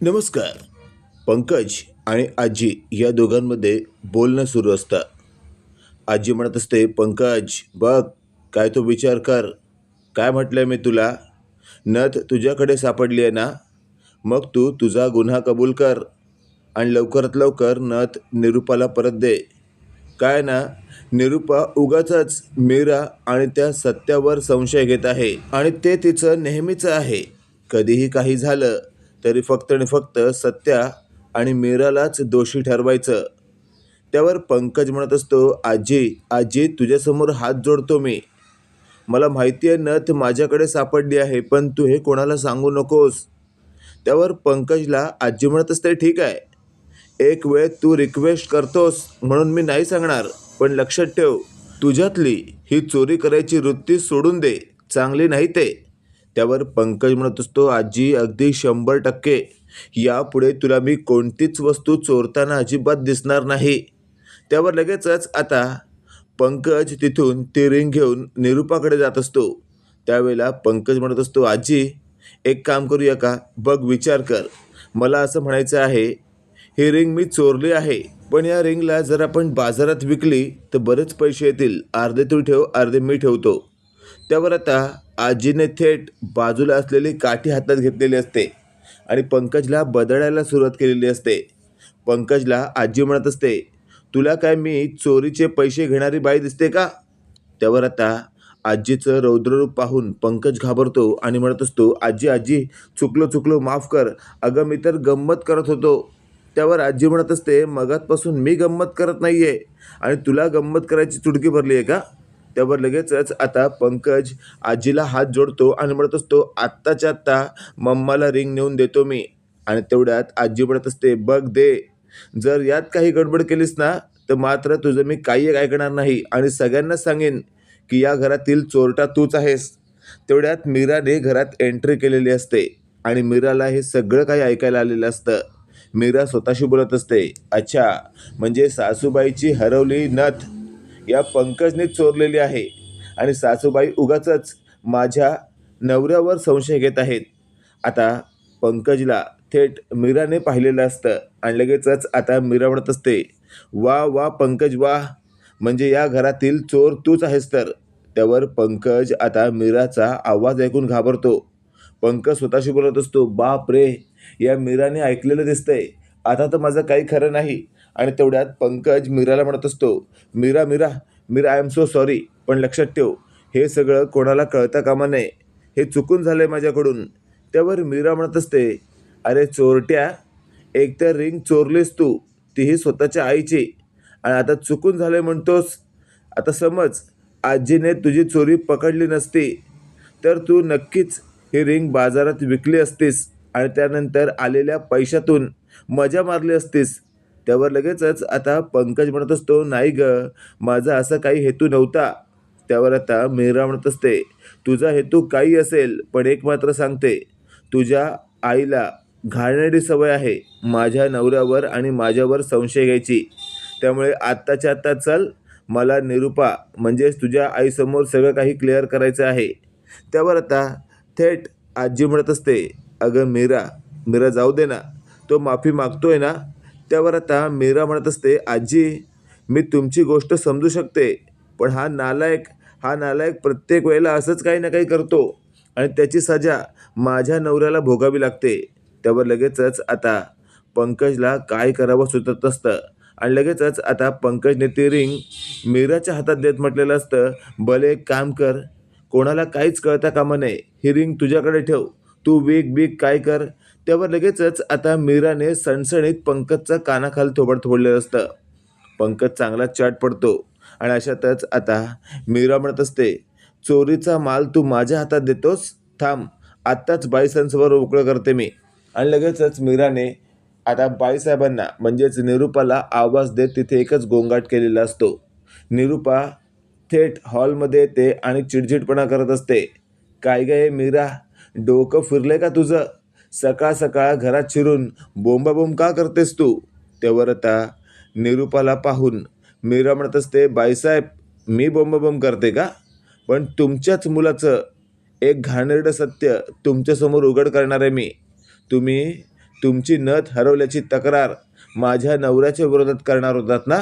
नमस्कार. पंकज आणि आजी या दोघांमध्ये बोलणं सुरू असतं. आजी म्हणत असते पंकज बघ काय तो विचार कर. काय म्हटलंय मी तुला? नथ तुझ्याकडे सापडली आहे ना? मग तू तुझा गुन्हा कबूल कर आणि लवकरात लवकर नथ निरूपाला परत दे. काय ना? निरूपा उगाच मीरा आणि त्या सत्यावर संशय घेत आहे आणि ते तिचं नेहमीचं आहे. कधीही काही झालं तरी फक्त आणि फक्त सत्या आणि मीरालाच दोषी ठरवायचं. त्यावर पंकज म्हणत असतो आजी आजी तुझ्यासमोर हात जोडतो मी. मला माहिती आहे नथ माझ्याकडे सापडली आहे पण तू हे कोणाला सांगू नकोस. त्यावर पंकजला आजी म्हणत असते ठीक आहे. एक वेळ तू रिक्वेस्ट करतोस म्हणून मी नाही सांगणार पण लक्षात ठेव. तुझ्यातली ही चोरी करायची वृत्ती सोडून दे. चांगली नाही ते. त्यावर पंकज म्हणत असतो आजी अगदी शंभर टक्के. यापुढे तुला मी कोणतीच वस्तू चोरताना अजिबात दिसणार नाही. त्यावर लगेचच आता पंकज तिथून ती रिंग घेऊन निरूपाकडे जात असतो. त्यावेळेला पंकज म्हणत असतो आजी एक काम करूया का? बघ विचार कर. मला असं म्हणायचं आहे ही रिंग मी चोरली आहे पण या रिंगला जर आपण बाजारात विकली तर बरेच पैसे येतील. अर्धे तू ठेव अर्धे मी ठेवतो. त्यावर आता आजीने थेट बाजूला असलेली काठी हातात घेतलेली असते आणि पंकजला बदळायला सुरुवात केलेली असते. पंकजला आजी म्हणत असते तुला काय मी चोरीचे पैसे घेणारी बाई दिसते का? त्यावर आता आजीचं रौद्ररूप पाहून पंकज घाबरतो आणि म्हणत असतो आजी आजी चुकलो चुकलो माफ कर. अगं मी तर गंमत करत होतो. त्यावर आजी म्हणत असते मगातपासून मी गंमत करत नाही आहे आणि तुला गंमत करायची चुटकी भरली आहे का? त्यावर लगेचच आता पंकज आजीला हात जोडतो आणि म्हणत असतो आत्ताच्या आत्ता मम्माला रिंग नेऊन देतो मी. आणि तेवढ्यात आजी म्हणत असते बघ दे जर यात काही गडबड केलीस ना तर मात्र तुझं मी काही ऐकणार नाही आणि सगळ्यांना सांगेन की या घरातील चोरटा तूच आहेस. तेवढ्यात मीराने घरात एंट्री केलेली असते आणि मीराला हे सगळं काही ऐकायला आलेलं असतं. मीरा स्वतःशी बोलत असते अच्छा म्हणजे सासूबाईची हरवली नथ या पंकजने चोरलेली आहे. आणि सासूबाई उगाच माझ्या नवऱ्यावर संशय घेत आहेत. आता पंकजला थेट मीराने पाहिलेलं असतं आणि लगेचच आता मीरा म्हणत असते वा वा पंकज वा. म्हणजे या घरातील चोर तूच आहेस तर. त्यावर पंकज आता मीराचा आवाज ऐकून घाबरतो. पंकज स्वतःशी बोलत असतो बाप रे या मीराने ऐकलेलं दिसतंय. आता तर माझं काही खरं नाही. आणि तेवढ्यात पंकज मीराला म्हणत असतो Meera Meera Meera I'm so sorry पण लक्षात ठेव हे सगळं कोणाला कळता कामा नये. हे चुकून झालं आहे माझ्याकडून. त्यावर मीरा म्हणत असते अरे चोरट्या एकतर रिंग चोरलीस तू तीही स्वतःच्या आईची. आणि आता चुकून झालं म्हणतोस. आता समज आजीने तुझी चोरी पकडली नसती तर तू नक्कीच ही रिंग बाजारात विकली असतीस आणि त्यानंतर आलेल्या पैशातून मजा मारली असतीस. त्यावर लगेचच आता पंकज म्हणत असतो नाही ग माझा असा काही हेतू नव्हता. त्यावर आता मीरा म्हणत असते तुझा हेतू काही असेल पण एक मात्र सांगते. तुझ्या आईला घालणारी सवय आहे माझ्या नवऱ्यावर आणि माझ्यावर संशय घ्यायची. त्यामुळे आत्ताच्या आत्ता चल मला निरूपा म्हणजेच तुझ्या आईसमोर सगळं काही क्लिअर करायचं आहे. त्यावर आता थेट आजी म्हणत असते अगं मीरा मीरा जाऊ दे ना तो माफी मागतोय ना त्यावर आता मीरा म्हणत असते आजी मी तुमची गोष्ट समजू शकते पण हा नालायक हा नालायक प्रत्येक वेळेला असंच काही ना काही करतो आणि त्याची सजा माझ्या नवऱ्याला भोगावी लागते. त्यावर लगेचच आता पंकजला काय करावं सुचत असतं आणि लगेचच आता पंकजने ती रिंग मीराच्या हातात देत म्हटलेलं असतं भले एक काम कर कोणाला काहीच कळता कामा नये ही रिंग तुझ्याकडे ठेव तू वीक बीक काय कर त्यावर लगेचच आता मीराने सणसणीत पंकजचा कानाखाली थोबड थोडलेलं असतं. पंकज चांगला चाट पडतो आणि अशातच आता मीरा म्हणत असते चोरीचा माल तू माझ्या हातात देतोस? थांब आत्ताच बाईसांसमोर उकळं करते मी. आणि लगेचच मीराने आता बाईसाहेबांना म्हणजेच निरूपाला आवाज देत तिथे एकच गोंगाट केलेला असतो. निरूपा थेट हॉलमध्ये येते आणि चिडचिडपणा करत असते. काय गे मीरा? डोकं फिरलंय का तुझं? सकाळ सकाळ घरात शिरून बोंबाबोंब का करतेस तू? त्यावर आता निरूपाला पाहून मीरा म्हणत असते बाईसाहेब मी बोंबाबोंब करते का? पण तुमच्याच मुलाचं एक घाणेरडं सत्य तुमच्यासमोर उघड करणार आहे मी. तुम्ही तुमची नथ हरवल्याची तक्रार माझ्या नवऱ्याच्या विरोधात करणार होतात ना?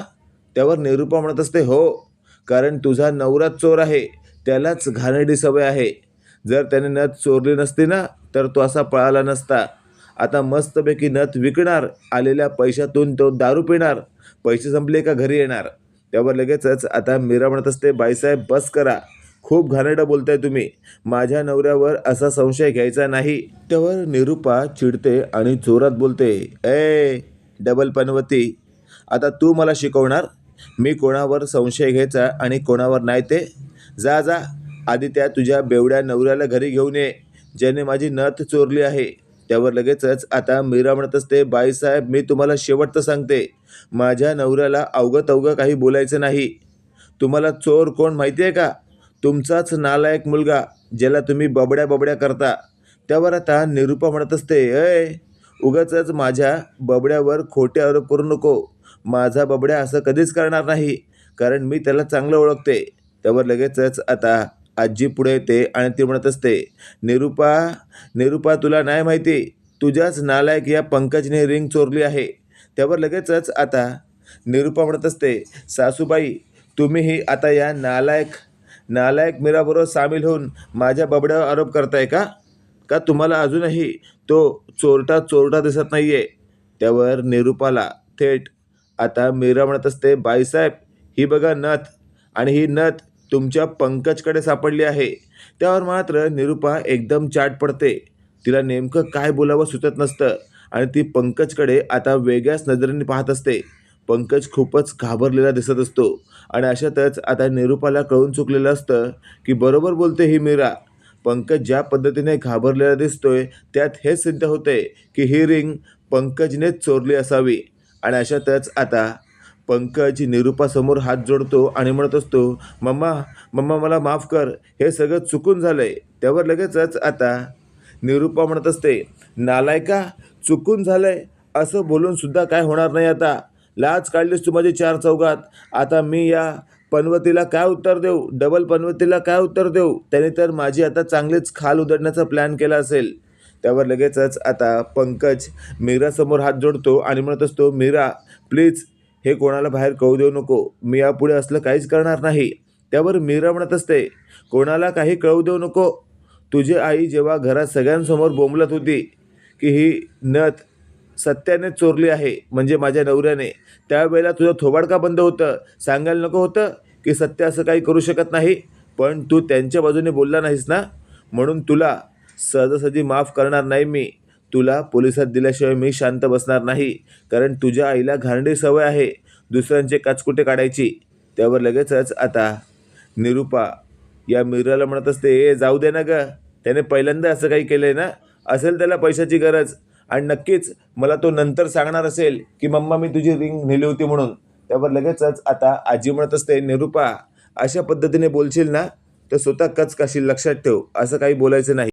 त्यावर निरूपा म्हणत असते हो कारण तुझा नवरा चोर आहे. त्यालाच घाणेरडी सवय आहे. जर त्याने नथ चोरली नसती ना तर तो असा पळाला नसता. आता मस्तपैकी नथ विकणार आलेल्या पैशातून तो दारू पिणार पैसे संपले का घरी येणार? त्यावर लगेचच आता मीरा म्हणत असते बाईसाहेब बस करा. खूप घाणेरडं बोलताय तुम्ही. माझ्या नवऱ्यावर असा संशय घ्यायचा नाही. त्यावर निरूपा चिडते आणि जोरात बोलते ए डबल पनवती आता तू मला शिकवणार? मी कोणावर संशय घ्यायचा आणि कोणावर नाही ते? जा जा. आधी त्या तुझ्या बेवड्या नवऱ्याला घरी घेऊन ये ज्याने माझी नथ चोरली आहे. त्यावर लगेचच आता मीरा म्हणत असते बाईसाहेब मी तुम्हाला शेवटचं सांगते. माझ्या नवऱ्याला अवगत अवघं काही बोलायचं नाही. तुम्हाला चोर कोण माहिती आहे का? तुमचाच नालायक मुलगा ज्याला तुम्ही बबड्या बबड्या करता. त्यावर आता निरूपा म्हणत असते अय उगाच माझ्या बबड्यावर खोटे आरोप करू नको. माझा बबड्या असं कधीच करणार नाही कारण मी त्याला चांगलं ओळखते. त्यावर लगेचच आता आजी पुढे येते आणि ती म्हणत असते निरूपा निरूपा तुला नाही माहिती तुझ्याच नालायक या पंकजने रिंग चोरली आहे. त्यावर लगेचच आता निरूपा म्हणत असते सासूबाई तुम्हीही आता या नालायक नालायक मीराबरोबर सामील होऊन माझ्या बबड्यावर आरोप करताय का? का तुम्हाला अजूनही तो चोरटा चोरटा दिसत नाही आहे त्यावर निरूपाला थेट आता मीरा म्हणत असते बाईसाहेब ही बघा नथ आणि ही नथ तुमच्या पंकजकडे सापडली आहे. त्यावर मात्र निरूपा एकदम चाट पडते. तिला नेमकं काय बोलावं सुचत नसतं आणि ती पंकजकडे आता वेगळ्याच नजरेने पाहत असते. पंकज खूपच घाबरलेला दिसत असतो आणि अशातच आता निरूपाला कळून चुकलेलं असतं की बरोबर बोलते ही मीरा. पंकज ज्या पद्धतीने घाबरलेला दिसतोय त्यात हेच सिद्ध होते की ही रिंग पंकजनेच चोरली असावी. आणि अशातच आता पंकज निरूपासमोर हात जोडतो आणि म्हणत असतो मम्मा मम्मा मला माफ कर हे सगळं चुकून झालं आहे त्यावर लगेचच आता निरूपा म्हणत असते नालायका चुकून झालं आहे असं बोलूनसुद्धा काय होणार नाही आता. लाज काढलीस तू माझी चार चौघात. आता मी या पनवतीला काय उत्तर देऊ? डबल पनवतीला काय उत्तर देऊ? त्याने तर माझी आता चांगलीच खाल उधळण्याचा प्लॅन केला असेल. त्यावर लगेचच आता पंकज मीरासमोर हात जोडतो आणि म्हणत असतो मीरा प्लीज हे कोणाला बाहेर कळू देऊ नको. मी यापुढे असलं काहीच करणार नाही. त्यावर मीरा म्हणत असते कोणाला काही कळू देऊ नको. तुझी आई जेव्हा घरात सगळ्यांसमोर बोंबलत होती की ही नथ सत्याने चोरली आहे म्हणजे माझ्या नवऱ्याने त्यावेळेला तुझं थोबाड का बंद होतं? सांगायला नको होतं की सत्य असं काही करू शकत नाही? पण तू त्यांच्या बाजूने बोलला नाहीस ना? म्हणून तुला सहजासहजी माफ करणार नाही मी. तुला पोलिसात दिल्याशिवाय मी शांत बसणार नाही. कारण तुझ्या आईला घाणडी सवय आहे. दुसऱ्यांचे काचकुटे काढायची? त्यावर लगेचच आता. निरूपा या मीराला म्हणत असते ए जाऊ दे ना ग. त्याने पहिल्यांदा असं काही केलं आहे ना? असेल त्याला पैशाची गरज. आणि नक्कीच मला तो नंतर सांगणार असेल की मम्मा मी तुझी रिंग नेली होती म्हणून. त्यावर लगेचच आता आजी म्हणत असते निरूपा अशा पद्धतीने बोलशील ना तर स्वतः कच काशील लक्षात ठेव. असं काही बोलायचं नाही.